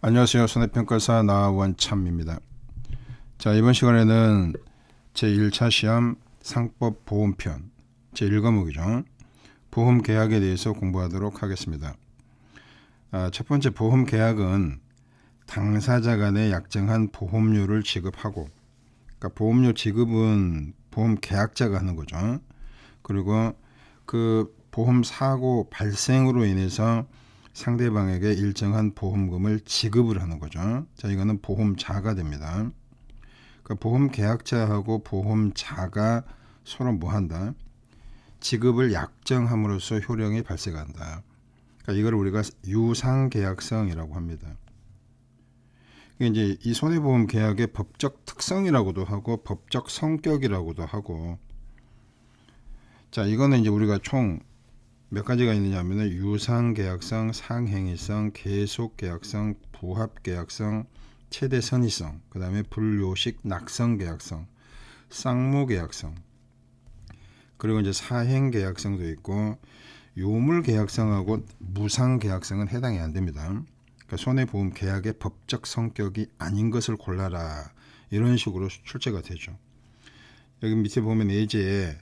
안녕하세요. 손해평가사 나원참입니다. 자, 이번 시간에는 제1차 시험 상법 보험편 제1과목이죠. 보험 계약에 대해서 공부하도록 하겠습니다. 아, 첫 번째 보험 계약은 당사자 간에 약정한 보험료를 지급하고 그러니까 보험료 지급은 보험 계약자가 하는 거죠. 그리고 그 보험 사고 발생으로 인해서 상대방에게 일정한 보험금을 지급을 하는 거죠. 자, 이거는 보험자가 됩니다. 그러니까 보험 계약자하고 보험자가 서로 뭐 한다? 지급을 약정함으로써 효력이 발생한다. 그러니까 이걸 우리가 유상 계약성이라고 합니다. 이제 이 손해보험 계약의 법적 특성이라고도 하고 법적 성격이라고도 하고 자, 이거는 이제 우리가 총 몇 가지가 있느냐면은 유상 계약성, 상행위성, 계속 계약성, 부합 계약성, 최대 선의성, 그 다음에 불요식 낙성 계약성, 쌍무 계약성. 그리고 이제 사행 계약성도 있고 요물 계약성하고 무상 계약성은 해당이 안 됩니다. 그러니까 손해보험 계약의 법적 성격이 아닌 것을 골라라 이런 식으로 출제가 되죠. 여기 밑에 보면 예제에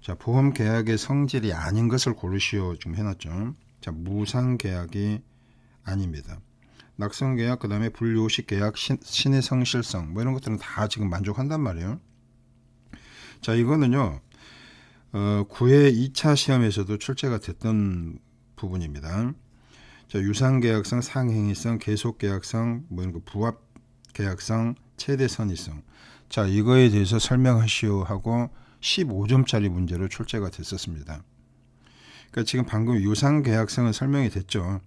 자, 보험 계약의 성질이 아닌 것을 고르시오 좀 해놨죠. 자, 무상 계약이 아닙니다. 낙성 계약, 그 다음에 불요식 계약, 신, 신의 성실성, 뭐 이런 것들은 다 지금 만족한단 말이에요. 자, 이거는요, 어, 9회 2차 시험에서도 출제가 됐던 부분입니다. 자, 유상 계약성, 상행위성, 계속 계약성, 뭐 이런 거 부합 계약성, 최대 선의성. 자, 이거에 대해서 설명하시오 하고 15점짜리 문제로 출제가 됐었습니다. 그러니까 지금 방금 유상 계약성은 설명이 됐죠.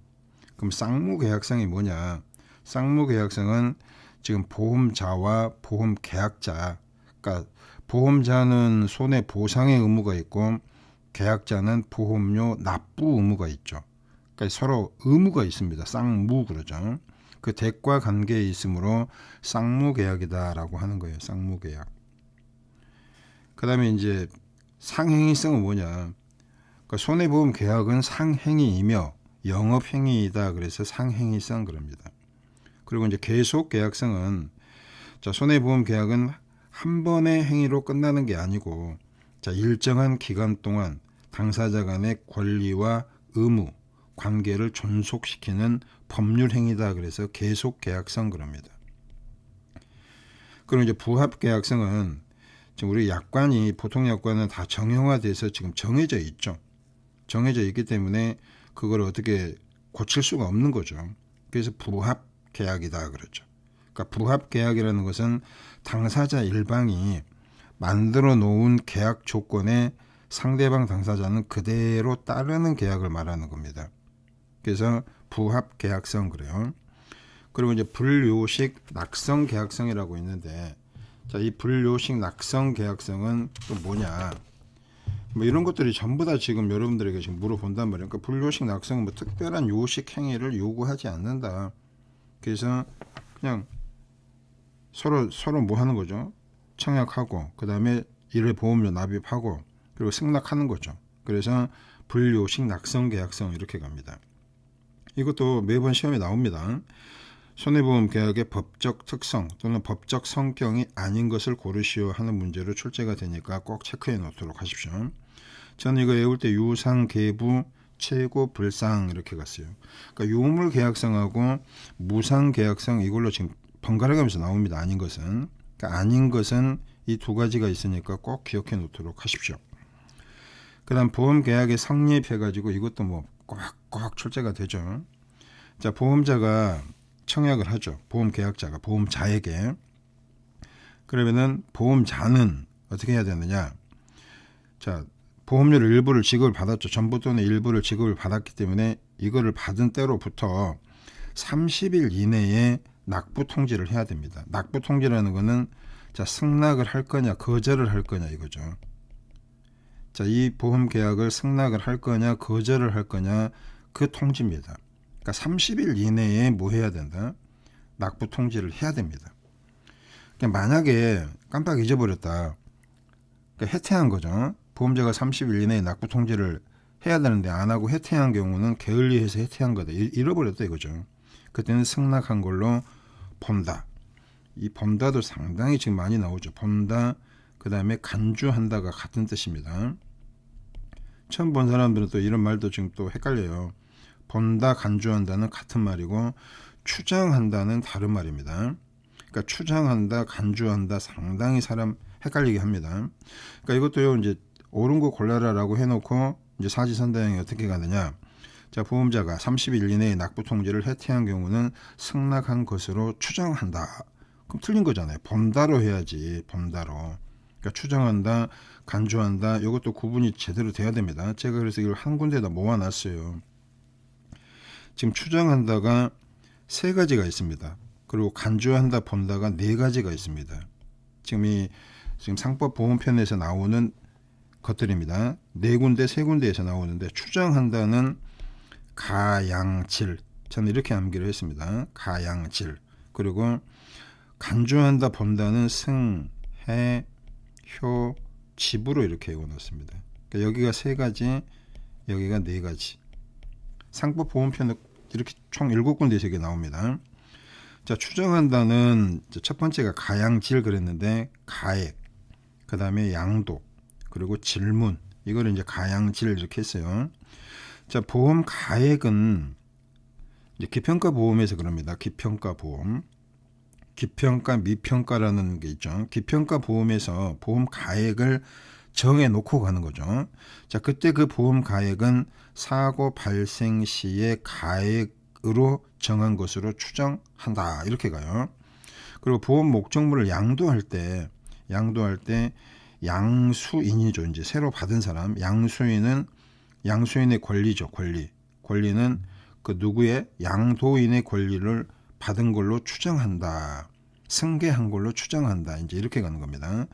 그럼 쌍무 계약성이 뭐냐? 쌍무 계약성은 지금 보험자와 보험 계약자, 그러니까 보험자는 손해 보상의 의무가 있고 계약자는 보험료 납부 의무가 있죠. 그러니까 서로 의무가 있습니다. 쌍무 그러죠. 그 대과 관계에 있으므로 쌍무 계약이다라고 하는 거예요. 쌍무 계약. 그다음에 이제 상행위성은 뭐냐? 그러니까 손해보험 계약은 상행위이며 영업행위이다. 그래서 상행위성 그럽니다. 그리고 이제 계속 계약성은 자 손해보험 계약은 한 번의 행위로 끝나는 게 아니고 자 일정한 기간 동안 당사자 간의 권리와 의무 관계를 존속시키는 법률 행위다. 그래서 계속 계약성 그럽니다. 그리고 이제 부합 계약성은 지금 우리 약관이 보통 약관은 다 정형화돼서 지금 정해져 있죠. 정해져 있기 때문에 그걸 어떻게 고칠 수가 없는 거죠. 그래서 부합 계약이다 그러죠. 그러니까 부합 계약이라는 것은 당사자 일방이 만들어 놓은 계약 조건에 상대방 당사자는 그대로 따르는 계약을 말하는 겁니다. 그래서 부합 계약성 그래요. 그리고 이제 불요식 낙성 계약성이라고 있는데 자, 이 불요식 낙성 계약성은 또 뭐냐? 뭐 이런 것들이 전부 다 지금 여러분들에게 지금 물어본단 말이에요. 그러니까 불요식 낙성은 뭐 특별한 요식 행위를 요구하지 않는다. 그래서 그냥 서로 서로 뭐 하는 거죠? 청약하고 그 다음에 일회 보험료 납입하고 그리고 승낙하는 거죠. 그래서 불요식 낙성 계약성 이렇게 갑니다. 이것도 매번 시험에 나옵니다. 손해보험 계약의 법적 특성 또는 법적 성격이 아닌 것을 고르시오 하는 문제로 출제가 되니까 꼭 체크해 놓도록 하십시오. 저는 이거 외울 때 유상 계부 최고 불상 이렇게 갔어요. 그러니까 유물 계약성하고 무상 계약성 이걸로 지금 번갈아 가면서 나옵니다. 아닌 것은 그러니까 아닌 것은 이 두 가지가 있으니까 꼭 기억해 놓도록 하십시오. 그다음 보험 계약에 성립해 가지고 이것도 뭐 꽉꽉 출제가 되죠. 자 보험자가 청약을 하죠. 보험 계약자가 보험자에게 그러면은 보험자는 어떻게 해야 되느냐? 자, 보험료를 일부를 지급을 받았죠. 전부 또는 일부를 지급을 받았기 때문에 이거를 받은 때로부터 30일 이내에 낙부 통지를 해야 됩니다. 낙부 통지라는 거는 자, 승낙을 할 거냐, 거절을 할 거냐 이거죠. 자, 이 보험 계약을 승낙을 할 거냐, 거절을 할 거냐 그 통지입니다. 그러니까 30일 이내에 뭐 해야 된다? 낙부 통지를 해야 됩니다. 그러니까 만약에 깜빡 잊어버렸다. 그러니까 해태한 거죠. 보험자가 30일 이내에 낙부 통지를 해야 되는데 안 하고 해태한 경우는 게을리해서 해태한 거다. 잃어버렸다 이거죠. 그때는 승낙한 걸로 본다. 이 본다도 상당히 지금 많이 나오죠. 본다. 그 다음에 간주한다가 같은 뜻입니다. 처음 본 사람들은 또 이런 말도 지금 또 헷갈려요. 본다, 간주한다는 같은 말이고 추정한다는 다른 말입니다. 그러니까 추정한다, 간주한다 상당히 사람 헷갈리게 합니다. 그러니까 이것도요 이제 옳은 거 골라라라고 해놓고 이제 사지선다형이 어떻게 가느냐? 자 보험자가 30일 이내에 납부 통지를 해태한 경우는 승낙한 것으로 추정한다. 그럼 틀린 거잖아요. 본다로 해야지 본다로. 그러니까 추정한다, 간주한다. 이것도 구분이 제대로 돼야 됩니다. 제가 그래서 이걸 한 군데다 모아놨어요. 지금 추정한다가 세 가지가 있습니다. 그리고 간주한다, 본다가 네 가지가 있습니다. 지금 이 지금 상법 보험편에서 나오는 것들입니다. 네 군데, 세 군데에서 나오는데 추정한다는 가양질. 저는 이렇게 암기를 했습니다. 가양질. 그리고 간주한다, 본다는 승, 해, 효, 집으로 이렇게 외워놨습니다. 그러니까 여기가 세 가지, 여기가 네 가지. 상법 보험편은 이렇게 총 일곱 군데에서 이게 나옵니다. 자, 추정한다는 첫 번째가 가양질 그랬는데 가액, 그 다음에 양도, 그리고 질문 이거를 이제 가양질 이렇게 했어요. 자, 보험 가액은 이제 기평가 보험에서 그럽니다. 기평가 보험. 기평가 미평가라는 게 있죠. 기평가 보험에서 보험 가액을 정해 놓고 가는 거죠. 자, 그때 그 보험 가액은 사고 발생 시의 가액으로 정한 것으로 추정한다. 이렇게 가요. 그리고 보험 목적물을 양도할 때 양도할 때 양수인이죠. 이제 새로 받은 사람 양수인은 양수인의 권리죠. 권리. 권리는 그 누구의 양도인의 권리를 받은 걸로 추정한다. 승계한 걸로 추정한다. 이제 이렇게 가는 겁니다.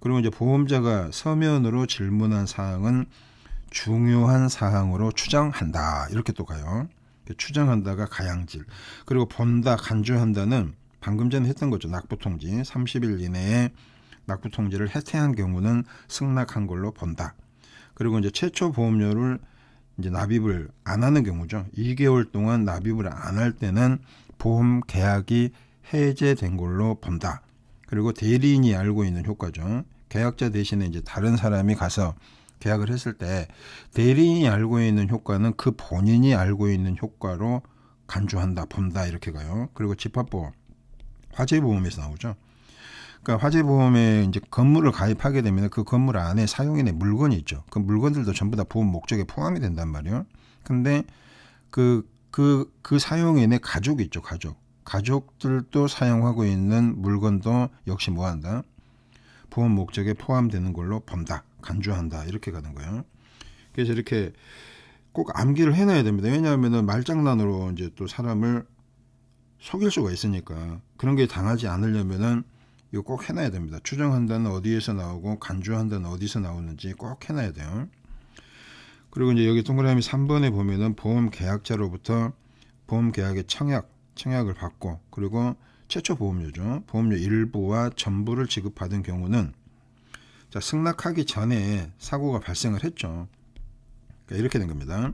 그리고 이제 보험자가 서면으로 질문한 사항은 중요한 사항으로 추정한다. 이렇게 또 가요. 추정한다가 가양질. 그리고 본다, 간주한다는 방금 전에 했던 거죠. 낙부통지. 30일 이내에 낙부통지를 해태한 경우는 승낙한 걸로 본다. 그리고 이제 최초 보험료를 이제 납입을 안 하는 경우죠. 2개월 동안 납입을 안 할 때는 보험 계약이 해제된 걸로 본다. 그리고 대리인이 알고 있는 효과죠. 계약자 대신에 이제 다른 사람이 가서 계약을 했을 때 대리인이 알고 있는 효과는 그 본인이 알고 있는 효과로 간주한다, 본다 이렇게 가요. 그리고 집합보험, 화재보험에서 나오죠. 그러니까 화재보험에 이제 건물을 가입하게 되면 그 건물 안에 사용인의 물건이 있죠. 그 물건들도 전부 다 보험 목적에 포함이 된단 말이에요. 근데 그, 그, 그 사용인의 가족이 있죠, 가족. 가족들도 사용하고 있는 물건도 역시 뭐 한다? 보험 목적에 포함되는 걸로 본다, 간주한다, 이렇게 가는 거예요. 그래서 이렇게 꼭 암기를 해놔야 됩니다. 왜냐하면 말장난으로 이제 또 사람을 속일 수가 있으니까 그런 게 당하지 않으려면은 이거 꼭 해놔야 됩니다. 추정한다는 어디에서 나오고 간주한다는 어디서 나오는지 꼭 해놔야 돼요. 그리고 이제 여기 동그라미 3번에 보면은 보험 계약자로부터 보험 계약의 청약, 청약을 받고 그리고 최초 보험료죠. 보험료 일부와 전부를 지급받은 경우는 자, 승낙하기 전에 사고가 발생을 했죠. 그러니까 이렇게 된 겁니다.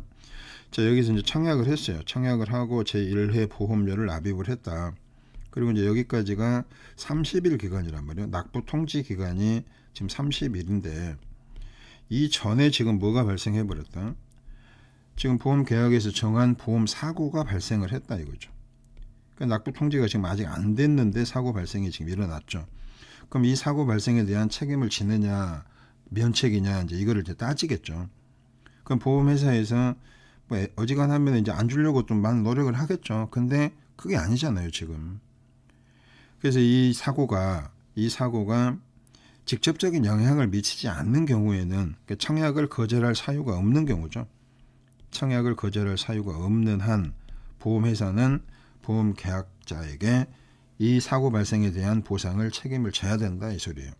자, 여기서 이제 청약을 했어요. 청약을 하고 제1회 보험료를 납입을 했다. 그리고 이제 여기까지가 30일 기간이란 말이에요. 낙부 통지 기간이 지금 30일인데 이 전에 지금 뭐가 발생해 버렸다. 지금 보험 계약에서 정한 보험 사고가 발생을 했다 이거죠. 그러니까 낙부 통지가 지금 아직 안 됐는데 사고 발생이 지금 일어났죠. 그럼 이 사고 발생에 대한 책임을 지느냐 면책이냐 이제 이거를 이제 따지겠죠. 그럼 보험회사에서 뭐 어지간하면 이제 안 주려고 좀 많은 노력을 하겠죠. 근데 그게 아니잖아요 지금. 그래서 이 사고가 이 사고가 직접적인 영향을 미치지 않는 경우에는 그 청약을 거절할 사유가 없는 경우죠. 청약을 거절할 사유가 없는 한 보험회사는 보험 계약자에게 이 사고 발생에 대한 보상을 책임을 져야 된다 이 소리예요.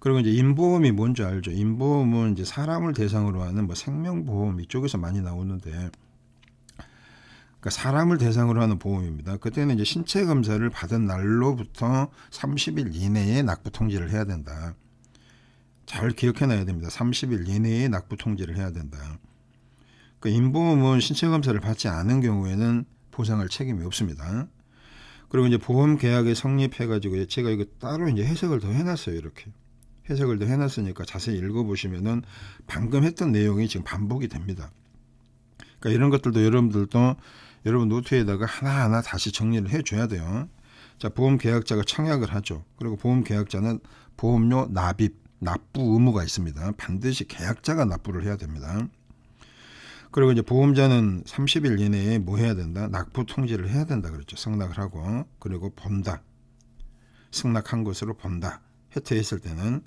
그리고 이제 인보험이 뭔지 알죠? 인보험은 이제 사람을 대상으로 하는 뭐 생명보험 이쪽에서 많이 나오는데 그러니까 사람을 대상으로 하는 보험입니다. 그때는 이제 신체 검사를 받은 날로부터 30일 이내에 납부 통지를 해야 된다. 잘 기억해놔야 됩니다. 30일 이내에 납부 통지를 해야 된다. 그 인보험은 신체 검사를 받지 않은 경우에는 보상할 책임이 없습니다. 그리고 이제 보험 계약에 성립해가지고 제가 이거 따로 이제 해석을 더 해놨어요. 이렇게 해석을 더 해놨으니까 자세히 읽어보시면은 방금 했던 내용이 지금 반복이 됩니다. 그러니까 이런 것들도 여러분들도 여러분 노트에다가 하나하나 다시 정리를 해줘야 돼요. 자, 보험 계약자가 청약을 하죠. 그리고 보험 계약자는 보험료 납입, 납부 의무가 있습니다. 반드시 계약자가 납부를 해야 됩니다. 그리고 이제 보험자는 30일 이내에 뭐 해야 된다? 납부 통지를 해야 된다 그랬죠. 승낙을 하고 그리고 본다. 승낙한 것으로 본다. 혜택했을 때는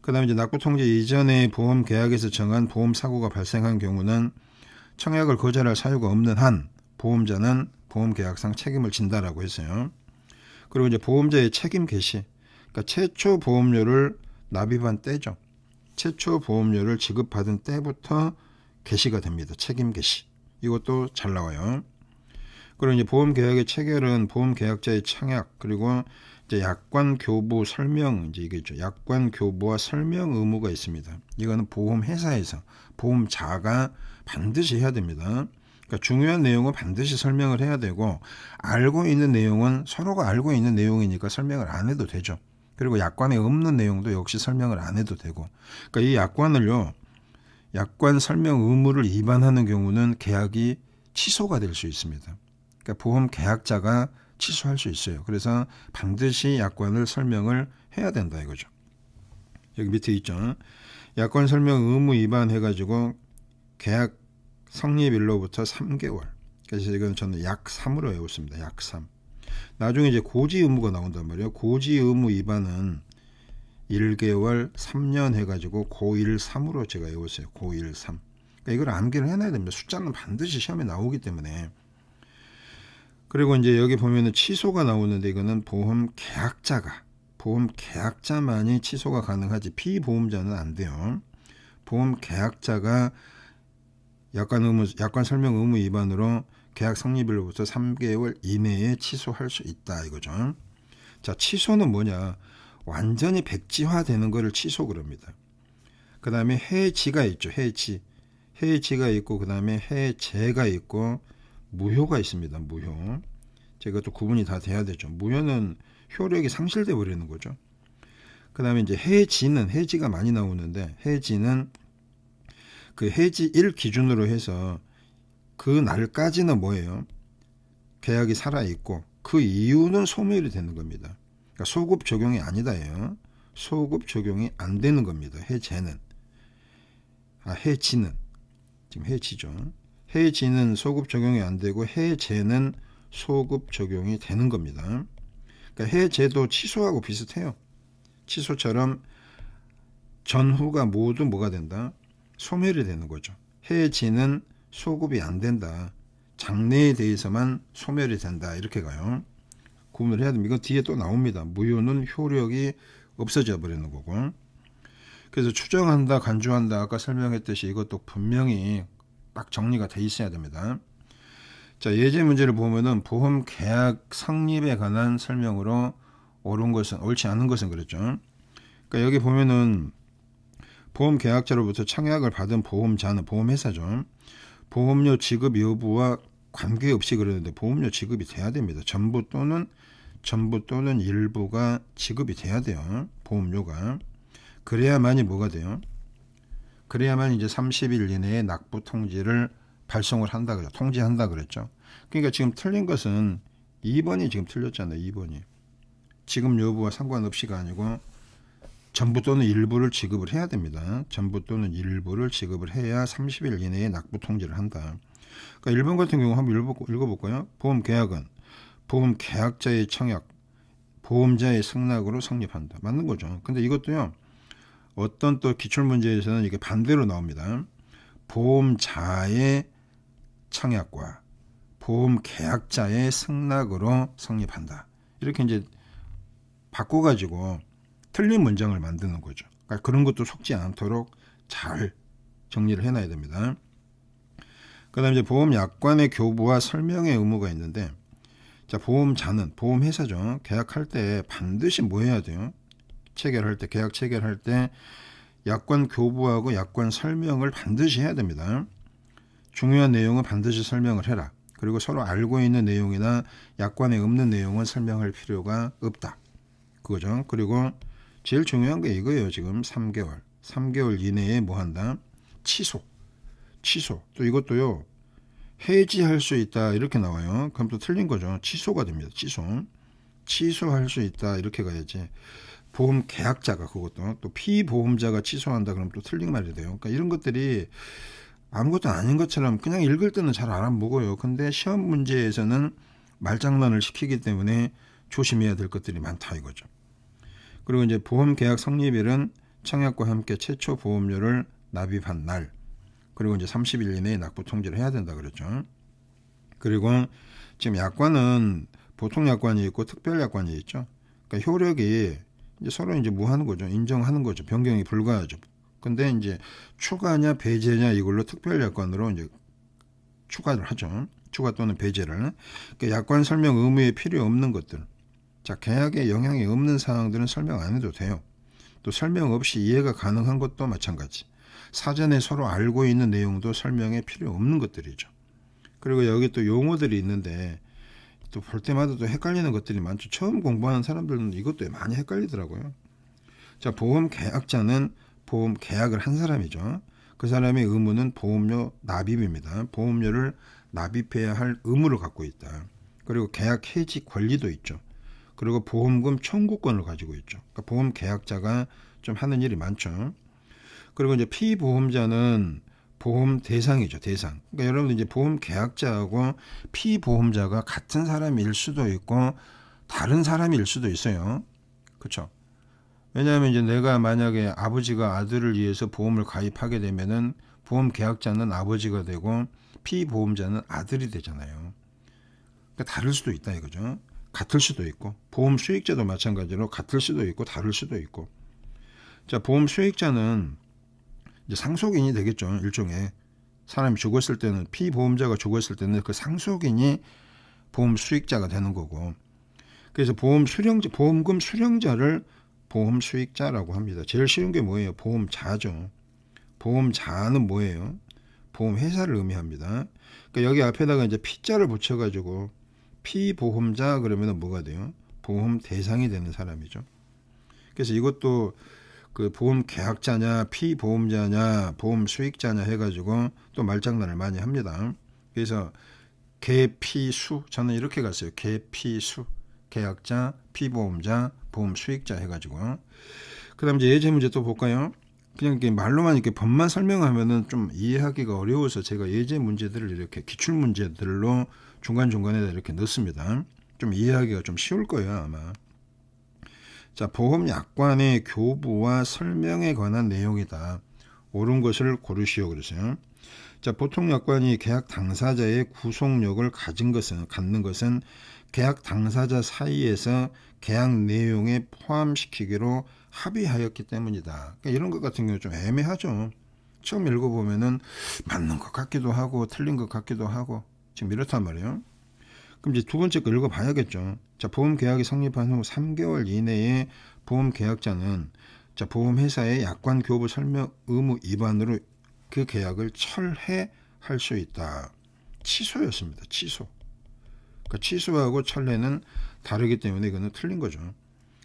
그다음에 이제 납부 통지 이전에 보험 계약에서 정한 보험 사고가 발생한 경우는 청약을 거절할 사유가 없는 한 보험자는 보험 계약상 책임을 진다라고 했어요. 그리고 이제 보험자의 책임 개시. 그러니까 최초 보험료를 납입한 때죠. 최초 보험료를 지급받은 때부터 개시가 됩니다. 책임 개시. 이것도 잘 나와요. 그리고 이제 보험 계약의 체결은 보험 계약자의 청약 그리고 이제 약관 교부 설명 이제 이게 있죠. 약관 교부와 설명 의무가 있습니다. 이거는 보험 회사에서 보험자가 반드시 해야 됩니다. 그러니까 중요한 내용은 반드시 설명을 해야 되고 알고 있는 내용은 서로가 알고 있는 내용이니까 설명을 안 해도 되죠. 그리고 약관에 없는 내용도 역시 설명을 안 해도 되고. 그러니까 이 약관을요. 약관 설명 의무를 위반하는 경우는 계약이 취소가 될 수 있습니다. 그러니까 보험 계약자가 취소할 수 있어요. 그래서 반드시 약관을 설명을 해야 된다 이거죠. 여기 밑에 있죠. 약관 설명 의무 위반해 가지고 계약 성립일로부터 3개월. 그래서 이건 저는 약 3으로 외웠습니다. 약 3. 나중에 이제 고지 의무가 나온단 말이에요. 고지 의무 위반은 1개월, 3년 해가지고 고1 3으로 제가 외웠어요. 고1 3. 그러니까 이걸 암기를 해놔야 됩니다. 숫자는 반드시 시험에 나오기 때문에. 그리고 이제 여기 보면은 취소가 나오는데 이거는 보험 계약자가 보험 계약자만이 취소가 가능하지 피보험자는 안 돼요. 보험 계약자가 약관 의무 약관 설명 의무 위반으로 계약 성립일로부터 3개월 이내에 취소할 수 있다 이거죠. 자, 취소는 뭐냐? 완전히 백지화되는 거를 취소 그럽니다. 그 다음에 해지가 있죠. 해지. 해지가 있고 그 다음에 해제가 있고 무효가 있습니다. 무효. 또 구분이 다 돼야 되죠. 무효는 효력이 상실돼 버리는 거죠. 그 다음에 이제 해지는 해지가 많이 나오는데 해지는 그 해지 1 기준으로 해서 그 날까지는 뭐예요? 계약이 살아 있고 그 이유는 소멸이 되는 겁니다. 그러니까 소급 적용이 아니다예요. 소급 적용이 안 되는 겁니다. 해제는 아 해지는 지금 해지죠. 해지는 소급 적용이 안 되고 해제는 소급 적용이 되는 겁니다. 그러니까 해제도 취소하고 비슷해요. 취소처럼 전후가 모두 뭐가 된다? 소멸이 되는 거죠. 해지는 소급이 안 된다. 장래에 대해서만 소멸이 된다. 이렇게 가요. 구분을 해야 됩니다. 이건 뒤에 또 나옵니다. 무효는 효력이 없어져 버리는 거고. 그래서 추정한다, 간주한다 아까 설명했듯이 이것도 분명히 딱 정리가 돼 있어야 됩니다. 자, 예제 문제를 보면은 보험 계약 성립에 관한 설명으로 옳은 것은 옳지 않은 것은 그랬죠. 그러니까 여기 보면은 보험 계약자로부터 청약을 받은 보험자는 보험회사죠. 보험료 지급 여부와 관계없이 그러는데 보험료 지급이 돼야 됩니다. 전부 또는 전부 또는 일부가 지급이 돼야 돼요. 보험료가. 그래야만이 뭐가 돼요? 그래야만 이제 30일 이내에 납부 통지를 발송을 한다 그죠. 통지한다 그랬죠. 그러니까 지금 틀린 것은 2번이 지금 틀렸잖아요. 2번이. 지급 여부와 상관없이가 아니고 전부 또는 일부를 지급을 해야 됩니다. 전부 또는 일부를 지급을 해야 30일 이내에 납부 통지를 한다. 그러니까 1번 같은 경우 한번 읽어 볼까요? 보험 계약은 보험 계약자의 청약, 보험자의 승낙으로 성립한다. 맞는 거죠. 근데 이것도요. 어떤 또 기출 문제에서는 이게 반대로 나옵니다. 보험자의 청약과 보험 계약자의 승낙으로 성립한다. 이렇게 이제 바꿔 가지고 틀린 문장을 만드는 거죠. 그러니까 그런 것도 속지 않도록 잘 정리를 해놔야 됩니다. 그다음 이제 보험 약관의 교부와 설명의 의무가 있는데, 자 보험자는 보험회사죠. 계약할 때 반드시 뭐 해야 돼요? 체결할 때 계약 체결할 때 약관 교부하고 약관 설명을 반드시 해야 됩니다. 중요한 내용은 반드시 설명을 해라. 그리고 서로 알고 있는 내용이나 약관에 없는 내용은 설명할 필요가 없다. 그거죠. 그리고 제일 중요한 게 이거예요. 지금 3개월. 3개월 이내에 뭐 한다? 취소. 취소. 또 이것도요. 해지할 수 있다. 이렇게 나와요. 그럼 또 틀린 거죠. 취소가 됩니다. 취소. 취소할 수 있다. 이렇게 가야지. 보험 계약자가 그것도 또 피보험자가 취소한다 그러면 또 틀린 말이 돼요. 그러니까 이런 것들이 아무것도 아닌 것처럼 그냥 읽을 때는 잘 알아먹어요. 근데 시험 문제에서는 말장난을 시키기 때문에 조심해야 될 것들이 많다 이거죠. 그리고 이제 보험 계약 성립일은 청약과 함께 최초 보험료를 납입한 날. 그리고 이제 30일 이내에 납부 통지를 해야 된다 그랬죠. 그리고 지금 약관은 보통 약관이 있고 특별 약관이 있죠. 그러니까 효력이 이제 서로 이제 뭐 하는 거죠. 인정하는 거죠. 변경이 불가하죠. 근데 이제 추가냐 배제냐 이걸로 특별 약관으로 이제 추가를 하죠. 추가 또는 배제를. 그러니까 약관 설명 의무에 필요 없는 것들. 자, 계약에 영향이 없는 사항들은 설명 안 해도 돼요. 또 설명 없이 이해가 가능한 것도 마찬가지. 사전에 서로 알고 있는 내용도 설명에 필요 없는 것들이죠. 그리고 여기 또 용어들이 있는데 또 볼 때마다 또 헷갈리는 것들이 많죠. 처음 공부하는 사람들은 이것도 많이 헷갈리더라고요. 자, 보험 계약자는 보험 계약을 한 사람이죠. 그 사람의 의무는 보험료 납입입니다. 보험료를 납입해야 할 의무를 갖고 있다. 그리고 계약 해지 권리도 있죠. 그리고 보험금 청구권을 가지고 있죠. 그러니까 보험 계약자가 좀 하는 일이 많죠. 그리고 이제 피보험자는 보험 대상이죠, 대상. 그러니까 여러분들 이제 보험 계약자하고 피보험자가 같은 사람일 수도 있고 다른 사람일 수도 있어요. 그렇죠? 왜냐하면 이제 내가 만약에 아버지가 아들을 위해서 보험을 가입하게 되면은 보험 계약자는 아버지가 되고 피보험자는 아들이 되잖아요. 그러니까 다를 수도 있다 이거죠. 같을 수도 있고 보험 수익자도 마찬가지로 같을 수도 있고 다를 수도 있고 자 보험 수익자는 이제 상속인이 되겠죠 일종의 사람이 죽었을 때는 피보험자가 죽었을 때는 그 상속인이 보험 수익자가 되는 거고 그래서 보험 수령자 보험금 수령자를 보험 수익자라고 합니다. 제일 쉬운 게 뭐예요? 보험자죠. 보험자는 뭐예요? 보험회사를 의미합니다. 그러니까 여기 앞에다가 이제 피자를 붙여가지고 피보험자 그러면 뭐가 돼요? 보험 대상이 되는 사람이죠. 그래서 이것도 그 보험 계약자냐, 피보험자냐, 보험 수익자냐 해가지고 또 말장난을 많이 합니다. 그래서 개피수 저는 이렇게 갔어요. 개피수 계약자, 피보험자, 보험 수익자 해가지고 그다음 이제 예제 문제 또 볼까요? 그냥 이렇게 말로만 이렇게 법만 설명하면은 좀 이해하기가 어려워서 제가 예제 문제들을 이렇게 기출 문제들로 중간 중간에 이렇게 넣습니다. 좀 이해하기가 좀 쉬울 거예요 아마. 자 보험 약관의 교부와 설명에 관한 내용이다. 옳은 것을 고르시오 그러세요. 자 보통 약관이 계약 당사자의 구속력을 가진 것은 갖는 것은 계약 당사자 사이에서 계약 내용에 포함시키기로 합의하였기 때문이다. 그러니까 이런 것 같은 경우 좀 애매하죠. 처음 읽어보면은 맞는 것 같기도 하고 틀린 것 같기도 하고 지금 이렇단 말이에요. 그럼 이제 두 번째 거 읽어봐야겠죠. 자, 보험 계약이 성립한 후 3개월 이내에 보험 계약자는 자, 보험회사의 약관 교부 설명 의무 위반으로 그 계약을 철회할 수 있다. 취소였습니다. 취소. 그러니까 취소하고 철회는 다르기 때문에 이거는 틀린 거죠.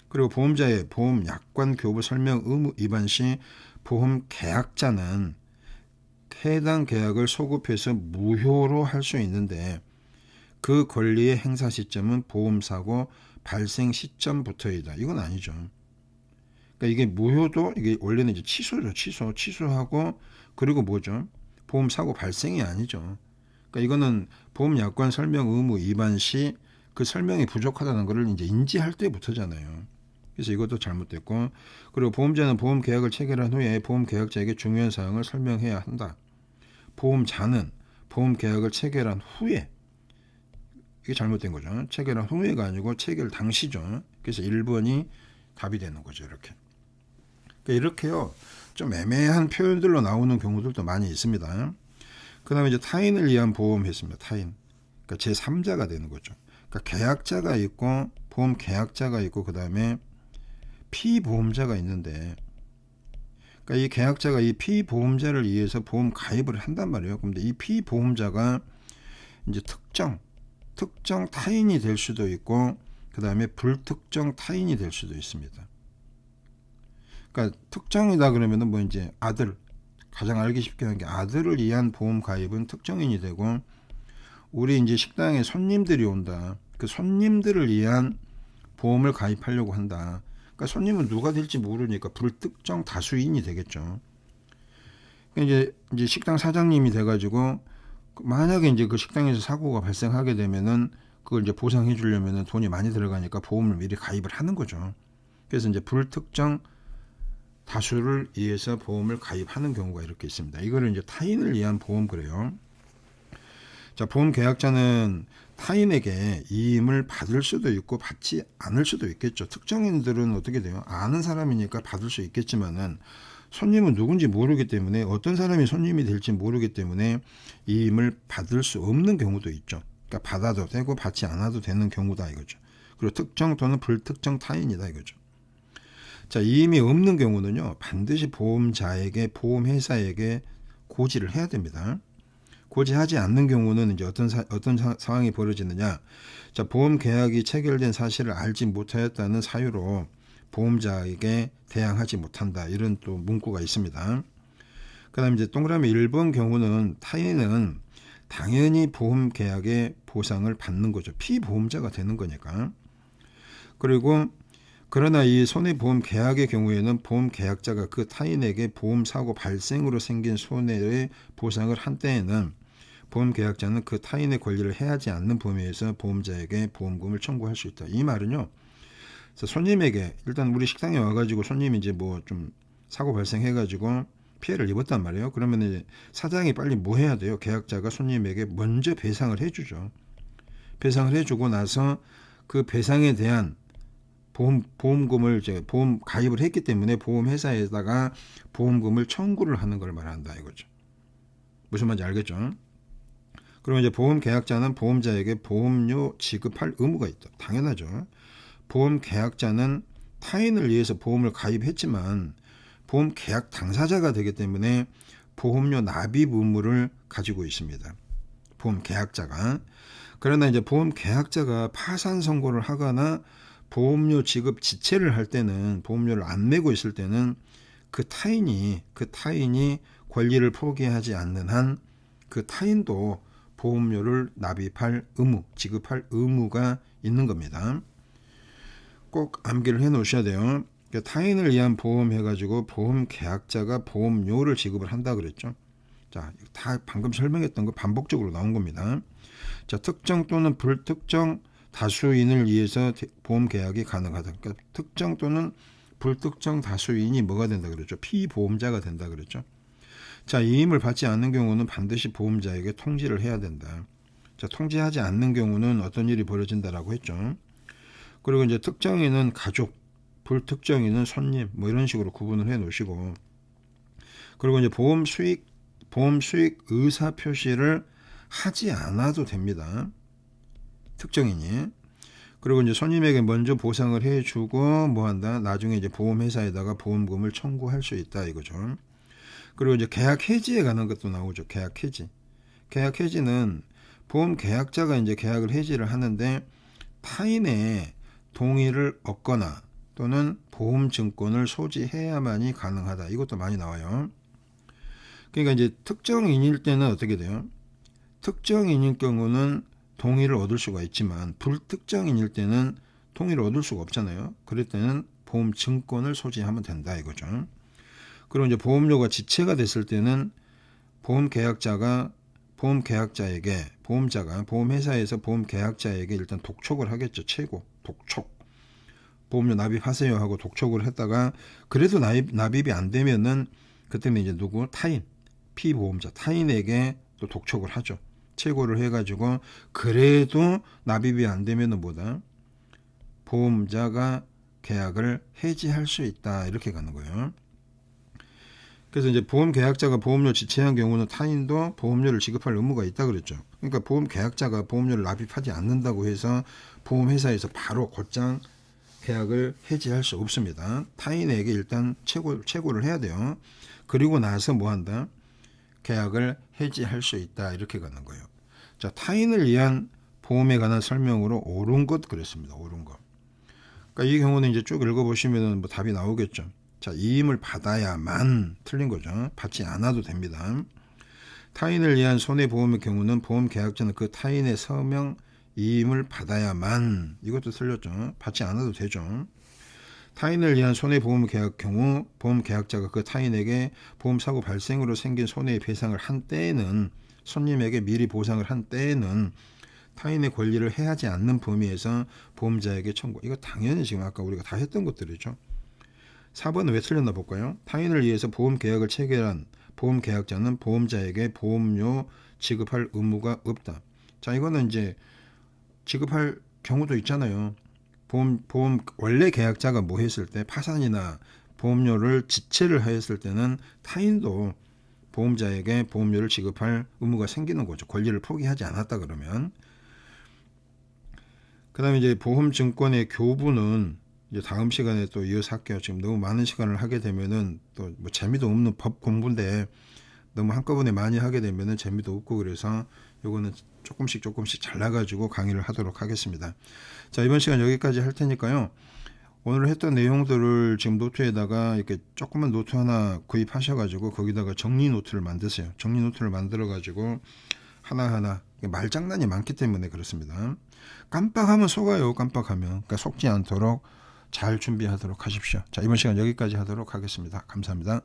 그리고 보험자의 보험 약관 교부 설명 의무 위반 시 보험 계약자는 해당 계약을 소급해서 무효로 할 수 있는데 그 권리의 행사 시점은 보험사고 발생 시점부터이다. 이건 아니죠. 그러니까 이게 무효도 이게 원래는 이제 취소죠. 취소. 취소하고 그리고 뭐죠? 보험 사고 발생이 아니죠. 그러니까 이거는 보험 약관 설명 의무 위반 시 그 설명이 부족하다는 것을 이제 인지할 때부터잖아요. 그래서 이것도 잘못됐고 그리고 보험자는 보험 계약을 체결한 후에 보험 계약자에게 중요한 사항을 설명해야 한다. 보험자는 보험 계약을 체결한 후에 이게 잘못된 거죠. 체결한 후에가 아니고 체결 당시죠. 그래서 1번이 답이 되는 거죠. 이렇게. 그러니까 이렇게요. 좀 애매한 표현들로 나오는 경우들도 많이 있습니다. 그 다음에 이제 타인을 위한 보험 했습니다. 타인. 그러니까 제3자가 되는 거죠. 그러니까 계약자가 있고 보험 계약자가 있고 그 다음에 피보험자가 있는데 그러니까 이 계약자가 이 피보험자를 위해서 보험 가입을 한단 말이에요. 근데 이 피보험자가 이제 특정 특정 타인이 될 수도 있고 그 다음에 불특정 타인이 될 수도 있습니다. 그러니까 특정이다 그러면은 뭐 이제 아들 가장 알기 쉽게 하는 게 아들을 위한 보험 가입은 특정인이 되고 우리 이제 식당에 손님들이 온다. 그 손님들을 위한 보험을 가입하려고 한다. 그러니까 손님은 누가 될지 모르니까 불특정 다수인이 되겠죠. 그러니까 이제 이제 식당 사장님이 돼가지고 만약에 이제 그 식당에서 사고가 발생하게 되면은 그걸 이제 보상해 주려면은 돈이 많이 들어가니까 보험을 미리 가입을 하는 거죠. 그래서 이제 불특정 다수를 위해서 보험을 가입하는 경우가 이렇게 있습니다. 이거를 이제 타인을 위한 보험 그래요. 자, 보험 계약자는 타인에게 이임을 받을 수도 있고 받지 않을 수도 있겠죠. 특정인들은 어떻게 돼요? 아는 사람이니까 받을 수 있겠지만은 손님은 누군지 모르기 때문에 어떤 사람이 손님이 될지 모르기 때문에 이임을 받을 수 없는 경우도 있죠. 그러니까 받아도 되고 받지 않아도 되는 경우다 이거죠. 그리고 특정 또는 불특정 타인이다 이거죠. 자, 이임이 없는 경우는요. 반드시 보험자에게 보험회사에게 고지를 해야 됩니다. 고지하지 않는 경우는 이제 어떤 사, 어떤 사, 상황이 벌어지느냐? 자, 보험 계약이 체결된 사실을 알지 못하였다는 사유로 보험자에게 대항하지 못한다. 이런 또 문구가 있습니다. 그다음 이제 동그라미 1번 경우는 타인은 당연히 보험 계약의 보상을 받는 거죠. 피보험자가 되는 거니까. 그리고 그러나 이 손해보험 계약의 경우에는 보험 계약자가 그 타인에게 보험 사고 발생으로 생긴 손해의 보상을 한 때에는 보험 계약자는 그 타인의 권리를 해하지 않는 범위에 서 보험자에게 보험금을 청구할 수 있다. 이 말은요. 손님에게 일단 우리 식당에 와가지고 손님이 이제 뭐 좀 사고 발생해가지고 피해를 입었단 말이에요. 그러면 이제 사장이 빨리 뭐 해야 돼요? 계약자가 손님에게 먼저 배상을 해주죠. 배상을 해주고 나서 그 배상에 대한 보험 보험금을 이제 보험 가입을 했기 때문에 보험 회사에다가 보험금을 청구를 하는 걸 말한다 이거죠. 무슨 말인지 알겠죠? 그리고 이제 보험 계약자는 보험자에게 보험료 지급할 의무가 있다. 당연하죠. 보험 계약자는 타인을 위해서 보험을 가입했지만 보험 계약 당사자가 되기 때문에 보험료 납입 의무를 가지고 있습니다. 보험 계약자가 그러나 이제 보험 계약자가 파산 선고를 하거나 보험료 지급 지체를 할 때는 보험료를 안 내고 있을 때는 그 타인이 그 타인이 권리를 포기하지 않는 한 그 타인도 보험료를 납입할 의무, 지급할 의무가 있는 겁니다. 꼭 암기를 해 놓으셔야 돼요. 그러니까 타인을 위한 보험 해가지고 보험 계약자가 보험료를 지급을 한다 그랬죠. 자, 다 방금 설명했던 거 반복적으로 나온 겁니다. 자, 특정 또는 불특정 다수인을 위해서 보험 계약이 가능하다. 그러니까 특정 또는 불특정 다수인이 뭐가 된다 그랬죠? 피보험자가 된다 그랬죠? 자, 이임을 받지 않는 경우는 반드시 보험자에게 통지를 해야 된다. 자, 통지하지 않는 경우는 어떤 일이 벌어진다라고 했죠. 그리고 이제 특정인은 가족, 불특정인은 손님, 뭐 이런 식으로 구분을 해 놓으시고, 그리고 이제 보험 수익, 보험 수익 의사 표시를 하지 않아도 됩니다. 특정인이. 그리고 이제 손님에게 먼저 보상을 해주고 뭐 한다. 나중에 이제 보험회사에다가 보험금을 청구할 수 있다 이거죠. 그리고 이제 계약 해지에 관한 것도 나오죠. 계약 해지. 계약 해지는 보험 계약자가 이제 계약을 해지를 하는데 타인의 동의를 얻거나 또는 보험 증권을 소지해야만이 가능하다. 이것도 많이 나와요. 그러니까 이제 특정인일 때는 어떻게 돼요? 특정인일 경우는 동의를 얻을 수가 있지만 불특정인일 때는 동의를 얻을 수가 없잖아요. 그럴 때는 보험 증권을 소지하면 된다 이거죠. 그리고 이제 보험료가 지체가 됐을 때는 보험 계약자가 보험 계약자에게 보험자가 보험회사에서 보험 계약자에게 일단 독촉을 하겠죠. 최고 독촉. 보험료 납입하세요 하고 독촉을 했다가 그래도 납입, 납입이 안 되면은 그때는 이제 누구 타인 피보험자 타인에게 또 독촉을 하죠. 최고를 해가지고 그래도 납입이 안 되면은 뭐다 보험자가 계약을 해지할 수 있다 이렇게 가는 거예요. 그래서 이제 보험 계약자가 보험료 지체한 경우는 타인도 보험료를 지급할 의무가 있다 그랬죠. 그러니까 보험 계약자가 보험료를 납입하지 않는다고 해서 보험 회사에서 바로 곧장 계약을 해지할 수 없습니다. 타인에게 일단 최고 최고를 해야 돼요. 그리고 나서 뭐 한다? 계약을 해지할 수 있다 이렇게 가는 거예요. 자, 타인을 위한 보험에 관한 설명으로 옳은 것 그랬습니다. 옳은 것. 그러니까 이 경우는 이제 쭉 읽어보시면은 뭐 답이 나오겠죠. 자, 이임을 받아야만 틀린 거죠. 받지 않아도 됩니다. 타인을 위한 손해보험의 경우는 보험 계약자는 그 타인의 서명 이임을 받아야만 이것도 틀렸죠. 받지 않아도 되죠. 타인을 위한 손해보험 계약 경우 보험 계약자가 그 타인에게 보험 사고 발생으로 생긴 손해의 배상을 한 때에는 손님에게 미리 보상을 한 때에는 타인의 권리를 해하지 않는 범위에서 보험자에게 청구. 이거 당연히 지금 아까 우리가 다 했던 것들이죠. 4번은 왜 틀렸나 볼까요? 타인을 위해서 보험 계약을 체결한 보험 계약자는 보험자에게 보험료 지급할 의무가 없다. 자, 이거는 이제 지급할 경우도 있잖아요. 보험 보험 원래 계약자가 뭐 했을 때 파산이나 보험료를 지체를 하였을 때는 타인도 보험자에게 보험료를 지급할 의무가 생기는 거죠. 권리를 포기하지 않았다 그러면. 그 다음에 이제 보험증권의 교부는 이제 다음 시간에 또 이어서 할게요. 지금 너무 많은 시간을 하게 되면은 또 뭐 재미도 없는 법 공부인데 너무 한꺼번에 많이 하게 되면은 재미도 없고 그래서 요거는 조금씩 조금씩 잘라가지고 강의를 하도록 하겠습니다. 자 이번 시간 여기까지 할 테니까요. 오늘 했던 내용들을 지금 노트에다가 이렇게 조그만 노트 하나 구입하셔가지고 거기다가 정리 노트를 만드세요. 정리 노트를 만들어가지고 하나하나 말장난이 많기 때문에 그렇습니다. 깜빡하면 속아요. 깜빡하면. 그러니까 속지 않도록 잘 준비하도록 하십시오. 자, 이번 시간 여기까지 하도록 하겠습니다. 감사합니다.